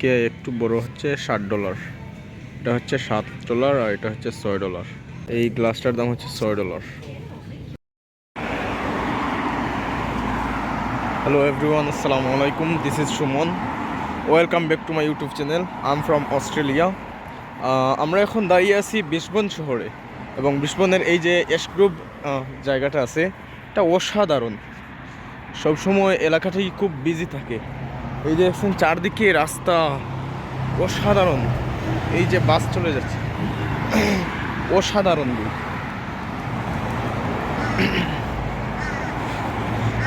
কে একটু বড় হচ্ছে, ষাট ডলার এটা হচ্ছে সাত ডলার আর এটা হচ্ছে ছয় ডলার এই গ্লাসটার দাম হচ্ছে ছয় ডলার হ্যালো এভরিওয়ান আসসালামু আলাইকুম this is Suman. Welcome back to my YouTube channel I am from Australia আমরা এখন দাঁড়িয়ে আছি বিশবন শহরে। এবং বিশবনের এই যে এস গ্রুপ জায়গাটা আছে, এটা অসাধারণ। সবসময় এলাকাটি খুব বিজি থাকে। এই যে দেখছেন চারদিকে রাস্তা, অসাধারণ। এই যে বাস চলে যাচ্ছে, অসাধারণ view।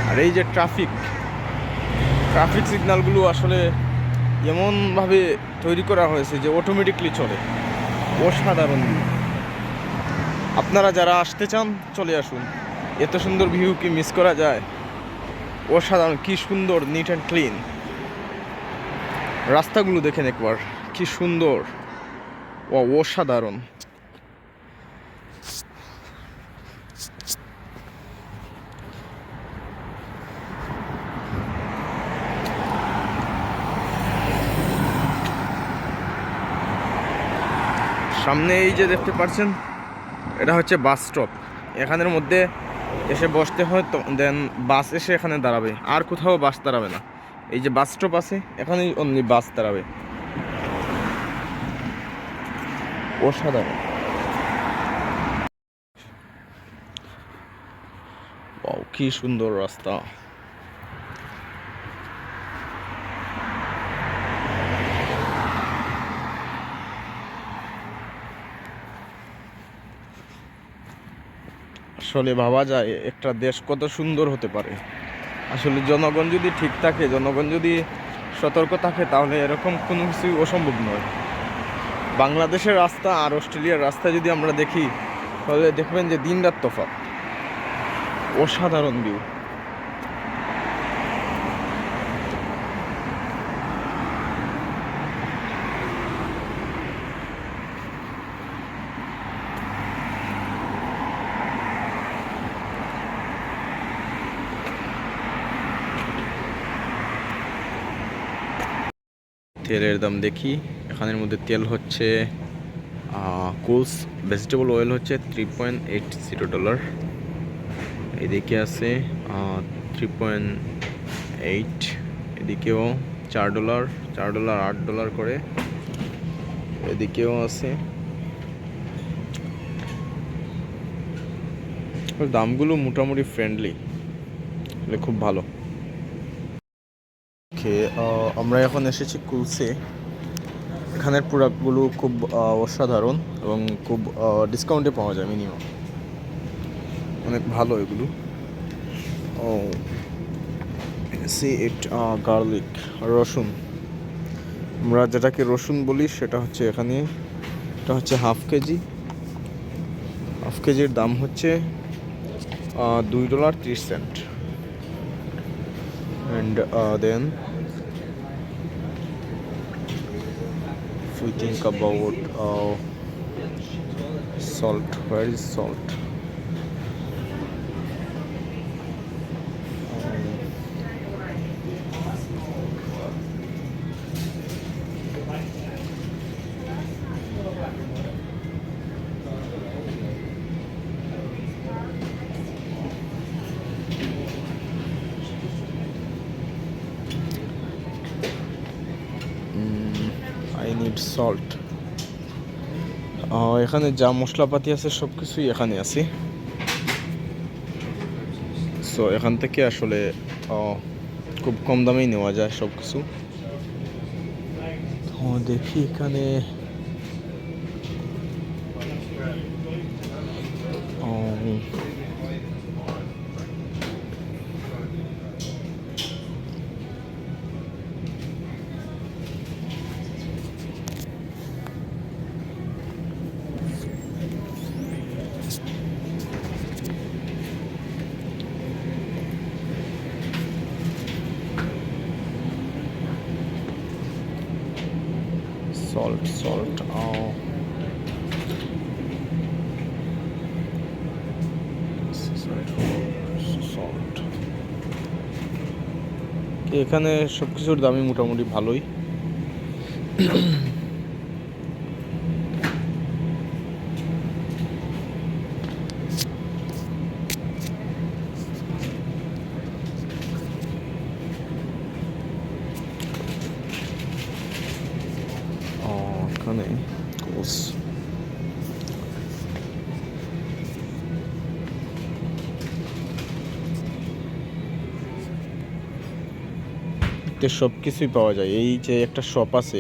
আর এই যে ট্রাফিক ট্রাফিক সিগন্যালগুলো আসলে এমনভাবে তৈরি করা হয়েছে যে অটোমেটিকলি চলে। অসাধারণ। আপনারা যারা আসতে চান, চলে আসুন। এত সুন্দর ভিউ কি মিস করা যায়? অসাধারণ, কি সুন্দর নিট অ্যান্ড ক্লিন রাস্তাগুলো দেখেন একবার, কি সুন্দর। ও অসাধারণ। সামনে এই যে দেখতে পাচ্ছেন, এটা হচ্ছে বাস স্টপ। এখানের মধ্যে এসে বসতে হয়, তো দেন বাস এসে এখানে দাঁড়াবে, আর কোথাও বাস দাঁড়াবে না। এই যে বাস স্টপ আছে, এখানেই অনলি বাস দাঁড়াবে। অসাধারণ। কি সুন্দর রাস্তা। আসলে ভাবা যায়, একটা দেশ কত সুন্দর হতে পারে। আসলে জনগণ যদি ঠিক থাকে, জনগণ যদি সতর্ক থাকে, তাহলে এরকম কোনো কিছুই অসম্ভব নয়। বাংলাদেশের রাস্তা আর অস্ট্রেলিয়ার রাস্তা যদি আমরা দেখি, তাহলে দেখবেন যে দিন রাত তফাৎ। অসাধারণ ভিউ তেলের দাম দেখি। এখানের মধ্যে তেল হচ্ছে কোলস ভেজিটেবল অয়েল হচ্ছে three point eight zero dollar এদিকে আছে থ্রি পয়েন্ট এইট এদিকেও চার ডলার চার ডলার আট ডলার করে। এদিকেও আছে। দামগুলো মোটামুটি ফ্রেন্ডলি খুব ভালো। ওকে আমরা এখন এসেছি কুলসে। এখানের প্রোডাক্টগুলো খুব অসাধারণ এবং খুব ডিসকাউন্টে পাওয়া যায় মিনিমাম অনেক ভালো এগুলো। ও সি ইট গার্লিক রসুন। আমরা যেটাকে রসুন বলি সেটা হচ্ছে এখানে এটা হচ্ছে হাফ কেজি। হাফ কেজির দাম হচ্ছে দুই ডলার ত্রিশ cent and uh, we think about uh, salt. Where is salt salt এখানে যা মশলাপাতি আছে সব কিছুই এখানে আছে। সো এখান থেকে আসলে খুব কম দামেই নেওয়া যায় সব কিছু দেখি এখানে salt salt oh. এখানে সব কিছুর দামই মোটামুটি ভালোই। এতে সব কিছুই পাওয়া যায় এই যে একটা শপ আছে,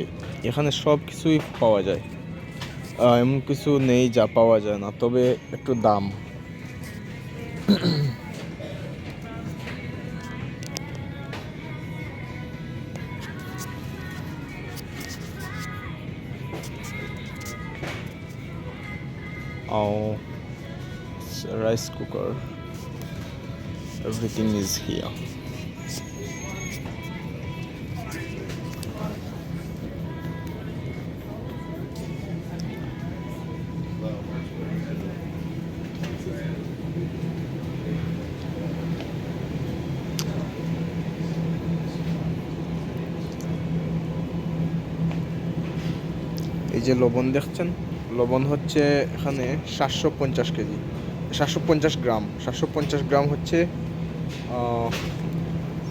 এখানে সব কিছুই পাওয়া যায় এমন কিছু নেই যা পাওয়া যায় না, তবে একটু দাম a rice cooker. Is here. এই যে লবণ দেখছেন, লবণ হচ্ছে এখানে সাতশো পঞ্চাশ কেজি। সাতশো পঞ্চাশ গ্রাম। সাতশো পঞ্চাশ গ্রাম হচ্ছে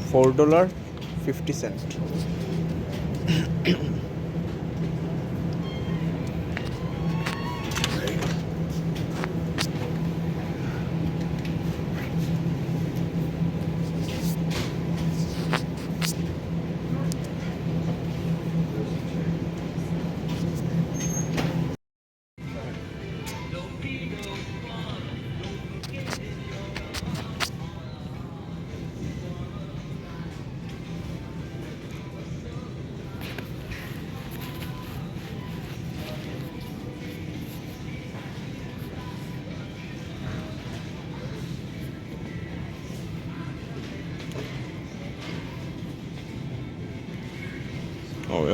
ফোর ডলার ফিফটি সেন্ট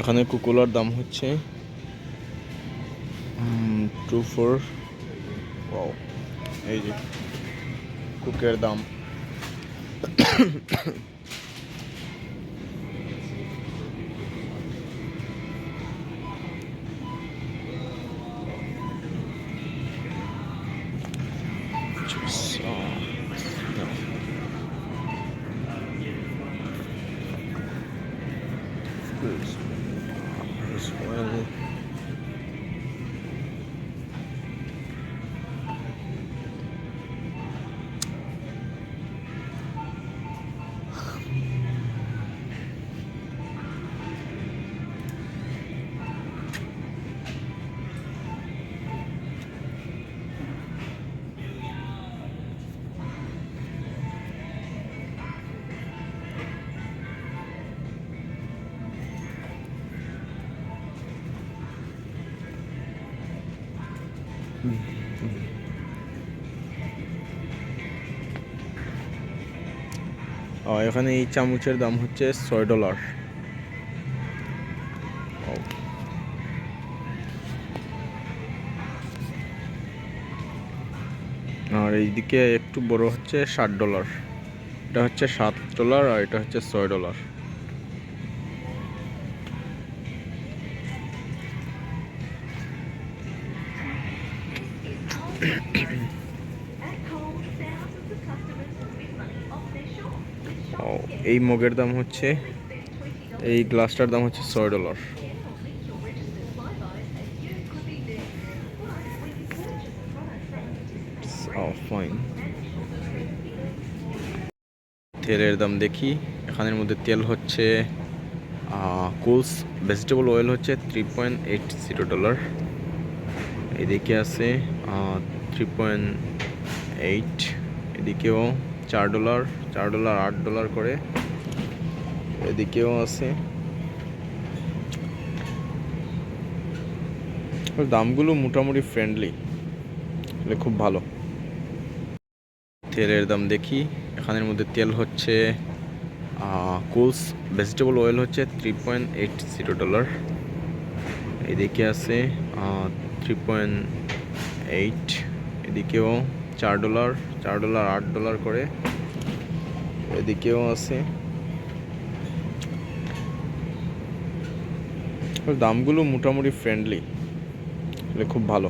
এখানে কুকুলার দাম হচ্ছে টু ফোর এই যে কুকের দাম। এখানে এই চামচের দাম হচ্ছে ছয় ডলার। আর এইদিকে একটু বড় হচ্ছে ষাট ডলার। এটা হচ্ছে সাত ডলার আর এটা হচ্ছে ছয় ডলার। এই মগের দাম হচ্ছে, এই গ্লাসটার দাম হচ্ছে ছয় ডলার। তেলের দাম দেখি, এখানের মধ্যে তেল হচ্ছে কুলস ভেজিটেবল অয়েল হচ্ছে three point eight zero dollar এদিকে আছে থ্রি পয়েন্ট এইট এদিকেও চার ডলার চার ডলার আট ডলার করে। এদিকেও আছে। দামগুলো মোটামুটি ফ্রেন্ডলি খুব ভালো। তেলের দাম দেখি, এখানের মধ্যে তেল হচ্ছে কুলস ভেজিটেবল অয়েল হচ্ছে three point eight zero dollar এদিকে আছে থ্রি পয়েন্ট এইট এদিকেও চার ডলার চার ডলার আট ডলার করে। এদিকেও আছে। দামগুলো মোটামুটি ফ্রেন্ডলি খুব ভালো।